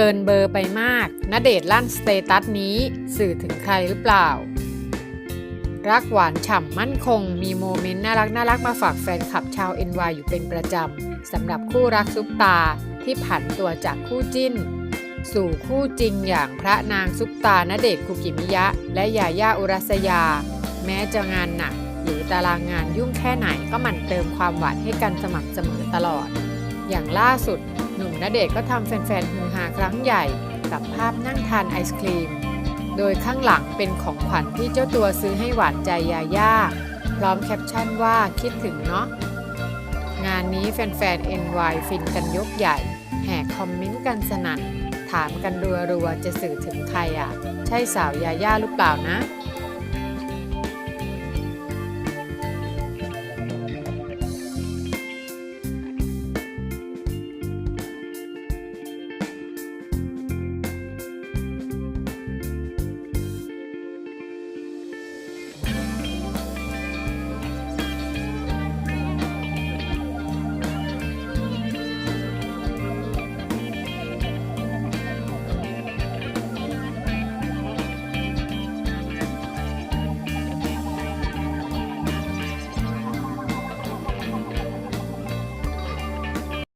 เกินเบอร์ไปมากณเดชน์ลั่นสเตตัสนี้สื่อถึงใครหรือเปล่า รักหวานฉ่ำมั่นคง มีโมเมนต์น่ารักน่ารักมาฝากแฟนคลับชาว NY อยู่เป็นประจำสำหรับคู่รักซุปตาที่ผันตัวจากคู่จิ้น สู่คู่จริงอย่างพระนางซุปตาณเดชน์คุกิมิยะ และยาย่าอุรัสยา แม้จะงานหนักหรือตารางงานยุ่งแค่ไหนก็หมั่นเติมความหวานให้กันสม่ำเสมอตลอด อย่างล่าสุด หนุ่มณเดชน์ก็ทำแฟนๆฮือฮาครั้งใหญ่ กับภาพนั่งทานไอศครีม โดยข้างหลังเป็นของขวัญที่เจ้าตัวซื้อให้หวานใจยาย่า พร้อมแคปชั่นว่าคิดถึงเนาะ งานนี้แฟนๆ NY ฟินกันยกใหญ่ แห่คอมเมนต์กันสนั่นถามกันรัวๆ จะสื่อถึงใครอะ ใช่สาวยาย่าหรือเปล่านะ